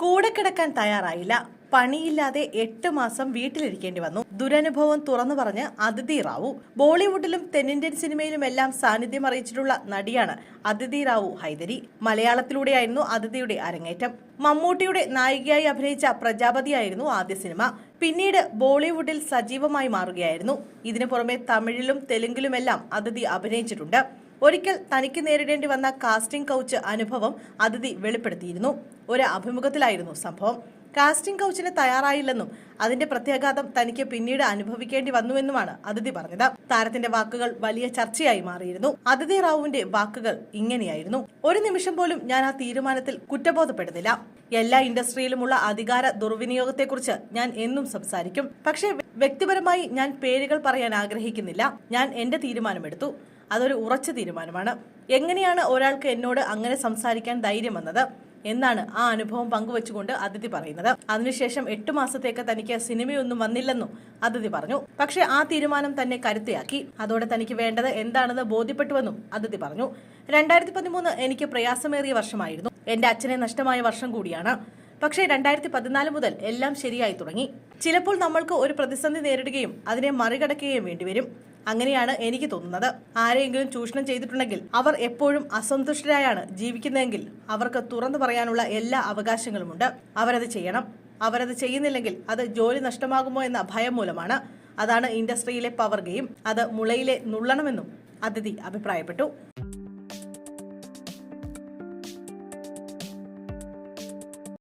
കൂടെ കിടക്കാൻ തയ്യാറായില്ല. പണിയില്ലാതെ എട്ട് മാസം വീട്ടിലിരിക്കേണ്ടി വന്നു. ദുരനുഭവം തുറന്നു പറഞ്ഞ് അതിഥി റാവു. ബോളിവുഡിലും തെന്നിന്ത്യൻ സിനിമയിലും എല്ലാം സാന്നിധ്യം അറിയിച്ചിട്ടുള്ള നടിയാണ് അതിഥി റാവു ഹൈദരി. മലയാളത്തിലൂടെയായിരുന്നു അതിഥിയുടെ അരങ്ങേറ്റം. മമ്മൂട്ടിയുടെ നായികയായി അഭിനയിച്ച പ്രജാപതിയായിരുന്നു ആദ്യ സിനിമ. പിന്നീട് ബോളിവുഡിൽ സജീവമായി മാറുകയായിരുന്നു. ഇതിനു പുറമെ തമിഴിലും തെലുങ്കിലുമെല്ലാം അതിഥി അഭിനയിച്ചിട്ടുണ്ട്. ഒരിക്കൽ തനിക്ക് നേരിടേണ്ടി വന്ന കാസ്റ്റിംഗ് കൗച്ച് അനുഭവം അതിഥി വെളിപ്പെടുത്തിയിരുന്നു. ഒരു അഭിമുഖത്തിലായിരുന്നു സംഭവം. കാസ്റ്റിംഗ് കൗച്ചിന് തയ്യാറായില്ലെന്നും അതിന്റെ പ്രത്യാഘാതം തനിക്ക് പിന്നീട് അനുഭവിക്കേണ്ടി വന്നുവെന്നുമാണ് അതിഥി പറഞ്ഞത്. താരത്തിന്റെ വാക്കുകൾ വലിയ ചർച്ചയായി മാറിയിരുന്നു. അതിഥി റാവുവിന്റെ വാക്കുകൾ ഇങ്ങനെയായിരുന്നു. ഒരു നിമിഷം പോലും ഞാൻ ആ തീരുമാനത്തിൽ കുറ്റബോധപ്പെടുന്നില്ല. എല്ലാ ഇൻഡസ്ട്രിയിലുമുള്ള അധികാര ദുർവിനിയോഗത്തെക്കുറിച്ച് ഞാൻ എന്നും സംസാരിക്കും. പക്ഷേ വ്യക്തിപരമായി ഞാൻ പേരുകൾ പറയാൻ ആഗ്രഹിക്കുന്നില്ല. ഞാൻ എന്റെ തീരുമാനമെടുത്തു. അതൊരു ഉറച്ച തീരുമാനമാണ്. എങ്ങനെയാണ് ഒരാൾക്ക് എന്നോട് അങ്ങനെ സംസാരിക്കാൻ ധൈര്യം വന്നത്? എന്നാണ് ആ അനുഭവം പങ്കുവെച്ചുകൊണ്ട് അതിഥി പറയുന്നത്. അതിനുശേഷം എട്ട് മാസത്തേക്ക് തനിക്ക് സിനിമയൊന്നും വന്നില്ലെന്നും അതിഥി പറഞ്ഞു. പക്ഷേ ആ തീരുമാനം തന്നെ കരുത്തയാക്കി. അതോടെ തനിക്ക് വേണ്ടത് എന്താണെന്ന് ബോധ്യപ്പെട്ടുവെന്നും അതിഥി പറഞ്ഞു. രണ്ടായിരത്തി പതിമൂന്ന് എനിക്ക് പ്രയാസമേറിയ വർഷമായിരുന്നു. എന്റെ അച്ഛനെ നഷ്ടമായ വർഷം കൂടിയാണ്. പക്ഷേ രണ്ടായിരത്തി പതിനാല് മുതൽ എല്ലാം ശരിയായി തുടങ്ങി. ചിലപ്പോൾ നമ്മൾക്ക് ഒരു പ്രതിസന്ധി നേരിടുകയും അതിനെ മറികടക്കുകയും വേണ്ടിവരും. അങ്ങനെയാണ് എനിക്ക് തോന്നുന്നത്. ആരെയെങ്കിലും ചൂഷണം ചെയ്തിട്ടുണ്ടെങ്കിൽ അവർ എപ്പോഴും അസന്തുഷ്ടരായാണ് ജീവിക്കുന്നതെങ്കിൽ അവർക്ക് തുറന്നു പറയാനുള്ള എല്ലാ അവകാശങ്ങളുമുണ്ട്. അവരത് ചെയ്യണം. അവരത് ചെയ്യുന്നില്ലെങ്കിൽ അത് ജോലി നഷ്ടമാകുമോ എന്ന ഭയം മൂലമാണ്. അതാണ് ഇൻഡസ്ട്രിയിലെ പവർ ഗെയിം. അത് മുളയിലെ നുള്ളണമെന്നും അതിഥി അഭിപ്രായപ്പെട്ടു.